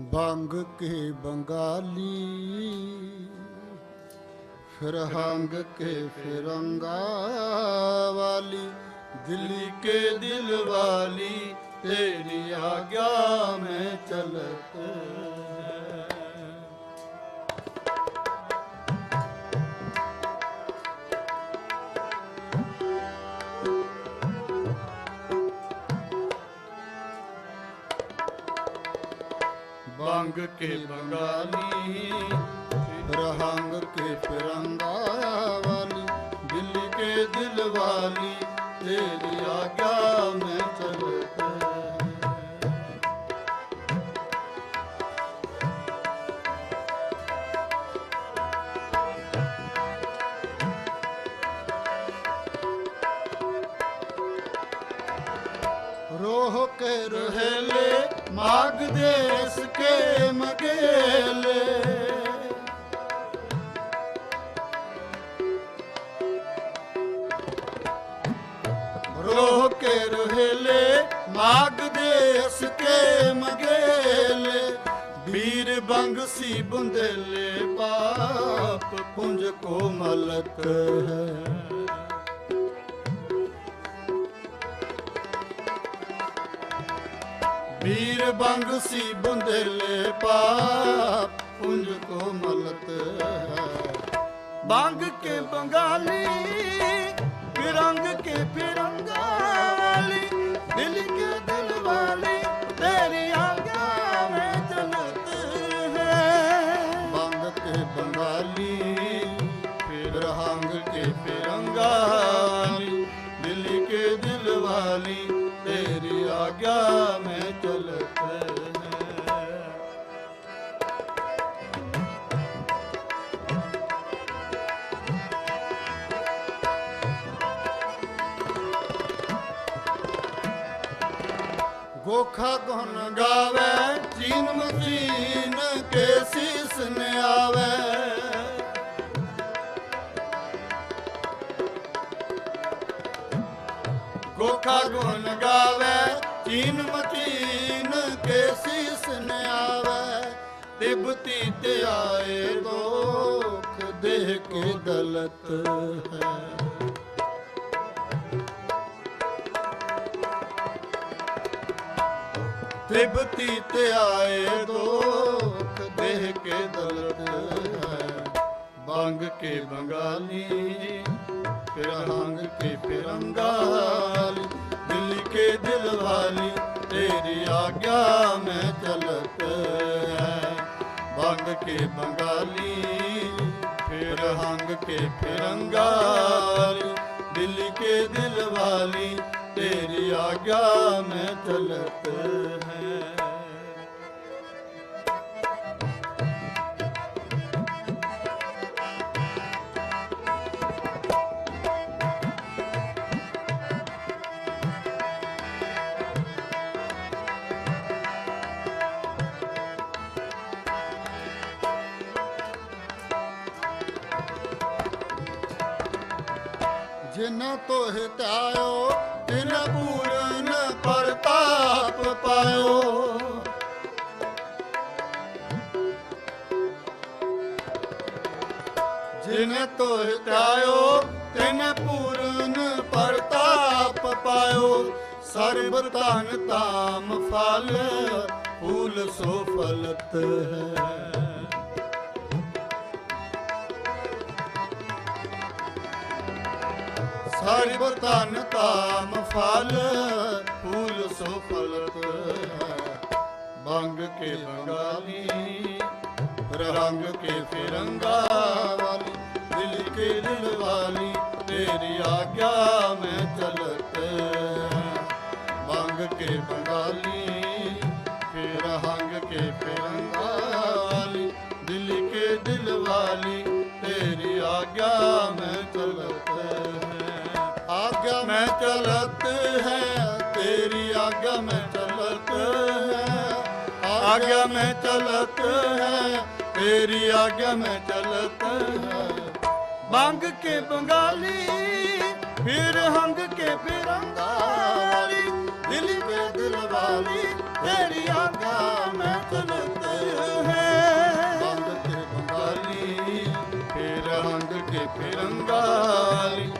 ਬੰਗ ਕੇ ਬੰਗਾਲੀ, ਫਿਰ ਕੇ ਫਿਰੰਗਾ ਵਾਲੀ ਦਿੱਲੀ ਕੇ ਦਿਲ ਵਾਲੀ, ਤੇਰੀ ਆਗਿਆ ਮੈਂ ਚਲਤ। ਬੰਗ ਕੇ ਬੰਗਾਲੀ ਰਹੰਗ ਕੇ ਫਿਰੰਗਾ ਵਾਲੀ ਦਿੱਲੀ ਕੇ ਦਿਲ ਵਾਲੀ ਤੇਰੀ ਆਗਿਆ ਮੈਂ ਰੋਹ ਕੇ ਰਹਿਲੇ, ਮਾਗ ਦੇਸ ਕੇ ਮਗੇਲੇ। ਰੋਹ ਕੇ ਰਹਿਲੇ, ਮਾਗ ਦੇਸ ਕੇ ਮਗੇਲੇ। ਵੀਰ ਬੰਗ ਸੀ ਬੁੰਦੇਲੇ, ਪਾਪ ਪੁੰਜ ਕੋਮਲਤ ਹੈ। ਵੀਰ ਬੰਗ ਸੀ ਬੁੰਦੇਲੇ ਪਾਪ, ਪੁੰਜ ਕੋ ਮਲਤ ਹੈ। ਬੰਗ ਕੇ ਬੰਗਾਲੀ ਫਿਰੰਗ ਕੇ ਫਿਰੰਗਾਲੀ ਦਿਲ ਕੇ ਗੋਖਾ ਗੁਣ ਗਾਵੇ, ਚੀਨ ਮਚੀਨ ਕੇ ਸੀਸ ਨ ਆਵੇ ਗੋਖਾ ਗੁਣ ਗਾਵੇ, ਚੀਨ ਮਚੀਨ ਕੇ ਸੀਸ ਨ ਆਵੇ ਤਿਬਤੀ ਤੇ ਆਏ ਦੋਖ ਦੇਹ ਕੇ ਦਲਤ ਹੈ। ਤਿਬਤੀ ਤੇ ਆਏ ਦੋਖ, ਦੇਹ ਕੇ ਦਲਤ ਹੈ। ਬੰਗ ਕੇ ਬੰਗਾਲੀ, ਫਿਰ ਹੰਗ ਕੇ ਫਿਰੰਗਾਲੀ ਦਿਲ ਕੇ ਦਿਲ ਵਾਲੀ, ਤੇਰੀ ਆਗਿਆ ਮੈਂ ਚਲਤ ਹੈ। ਬੰਗ ਕੇ ਬੰਗਾਲੀ, ਫਿਰ ਹੰਗ ਕੇ ਫਿਰੰਗਾਲੀ ਦਿੱਲੀ ਕੇ ਦਿਲ ਵਾਲੀ ਤੇਰੀ ਆਗਿਆ ਮੈਂ ਚਲਤ ਹੈ। ਜਿਨ ਤੋਹ ਧਿਆਇਓ ਤਿਨ ਪੂਰਨ ਪ੍ਰਤਾਪ ਪਾਇਓ। ਜਿਨ ਤੋਹ ਧਿਆਇਓ, ਤਿਨ ਪੂਰਨ ਪ੍ਰਤਾਪ ਪਾਇਓ। ਸਰਬ ਧਨ ਤਾਮ ਫਲ, ਫੂਲ ਸੋ ਫਲਤ ਹੈ। ਸਰਬ ਧਨ ਤਾਮ ਫਲ ਫੂਲ ਸੋ ਫਲਤ। ਹੈ ਬੰਗ ਕੇ ਬੰਗਾਲੀ ਰੰਗ ਕੇ ਫਿਰੰਗਾ ਵਾਲੀ ਦਿਲ ਕੇ ਦਿਲ ਵਾਲੀ, ਤੇਰੀ ਆਗਿਆ ਮੈਂ ਚਲਤ। ਬੰਗ ਕੇ ਬੰਗਾਲੀ ਫਿਰ ਹੰਗ ਕੇ ਫਿਰੰਗਾ ਵਾਲੀ ਦਿਲ ਕੇ ਦਿਲ ਵਾਲੀ, ਤੇਰੀ ਆਗਿਆ ਮੈਂ ਚਲਤ। ਚਲਤ ਹੈ ਤੇਰੀ ਆਗਿਆ ਮੈਂ ਚਲਤ ਹੈ ਆਗਿਆ ਮੈਂ ਚਲਤ ਹੈ ਤੇਰੀ ਆਗਿਆ ਮੈਂ ਚਲਤ ਹੈ ਮੰਗ ਕੇ ਬੰਗਾਲੀ ਫਿਰ ਹੰਗ ਕੇ ਫਿਰੰਗਾਲੀ ਦਿਲ ਤੇ ਦਿਲਵਾਲੀ ਤੇਰੀ ਆਗਿਆ ਮੈਂ ਚਲਤ ਹੈ ਮੰਗ ਕੇ ਬੰਗਾਲੀ ਫਿਰ ਹੰਗ ਕੇ ਫਿਰੰਗਾਲੀ